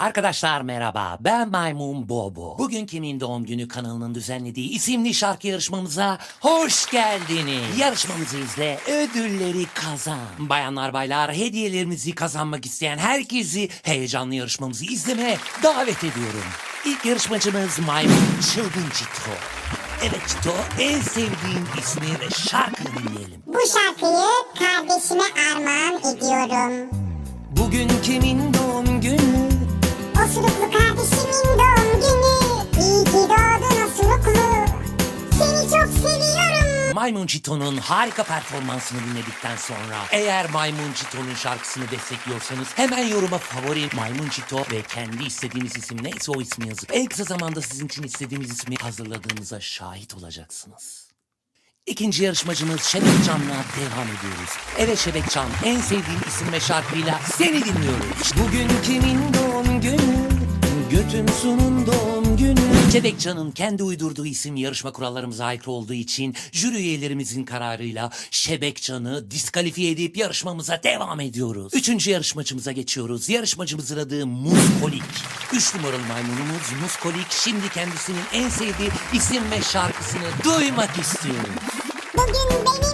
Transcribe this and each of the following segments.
Arkadaşlar merhaba, ben Maymun Bobo. Bugün kimin doğum günü kanalının düzenlediği isimli şarkı yarışmamıza hoş geldiniz. Yarışmamızı izle, ödülleri kazan. Bayanlar baylar, hediyelerimizi kazanmak isteyen herkesi heyecanlı yarışmamızı izlemeye davet ediyorum. İlk yarışmacımız Maymun Çılgın Çito. Evet Çito, en sevdiğin ismi ve şarkını dinleyelim. Bu şarkıyı kardeşime armağan ediyorum. Bugün kimin doğum günü? Osuruklu kardeşimin doğum günü. İyi ki doğdun osuruklu. Seni çok seviyorum. Maymun Çito'nun harika performansını dinledikten sonra eğer Maymun Çito'nun şarkısını destekliyorsanız hemen yoruma favori Maymun Çito ve kendi istediğiniz isim neyse o ismi yazıp en kısa zamanda sizin için istediğimiz ismi hazırladığımıza şahit olacaksınız. İkinci yarışmacımız Şebekcan'la devam ediyoruz. Evet Şebekcan en sevdiğin isim ve şarkıyla seni dinliyoruz. Bugün? Götün sunun doğum günü. Şebekcan'ın kendi uydurduğu isim yarışma kurallarımıza aykırı olduğu için jüri üyelerimizin kararıyla Şebekcan'ı diskalifiye edip yarışmamıza devam ediyoruz. Üçüncü yarışmacımıza geçiyoruz. Yarışmacımızın adı Muskolik. Üç numaralı maymunumuz Muskolik şimdi kendisinin en sevdiği isim ve şarkısını duymak istiyoruz. Bugün benim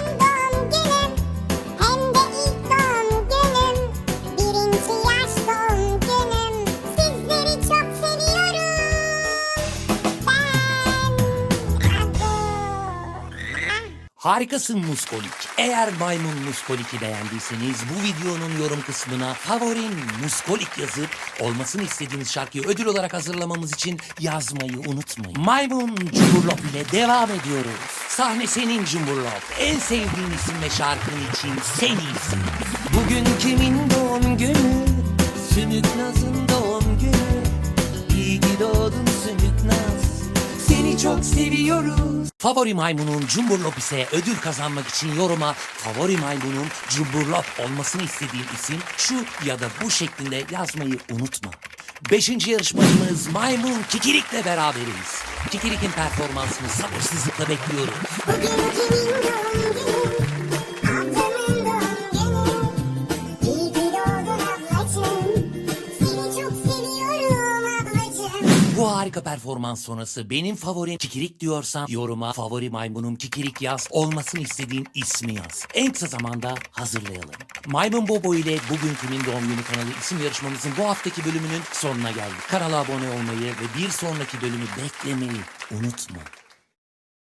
Harikasın Muskolik. Eğer maymun Muskolik'i beğendiyseniz bu videonun yorum kısmına favorin Muskolik yazıp olmasını istediğiniz şarkıyı ödül olarak hazırlamamız için yazmayı unutmayın. Maymun Cumburlop ile devam ediyoruz. Sahne senin Cumburlop. En sevdiğin isim ve şarkın için sen iyisin. Bugün kimin doğum günü? Çok seviyoruz. Favori maymunun Cumburlop ise ödül kazanmak için yoruma favori maymunun Cumburlop olmasını istediğin isim şu ya da bu şeklinde yazmayı unutma. Beşinci yarışmacımız Maymun Kikirik'le beraberiz. Kikirik'in performansını sabırsızlıkla bekliyoruz. Bugün kimin doğum günü? Harika performans sonrası benim favorim Kikirik diyorsan yoruma favori maymunum Kikirik yaz. Olmasını istediğin ismi yaz. En kısa zamanda hazırlayalım. Maymun Bobo ile bugün kimin doğum günü kanalı isim yarışmamızın bu haftaki bölümünün sonuna geldik. Kanala abone olmayı ve bir sonraki bölümü beklemeyi unutma.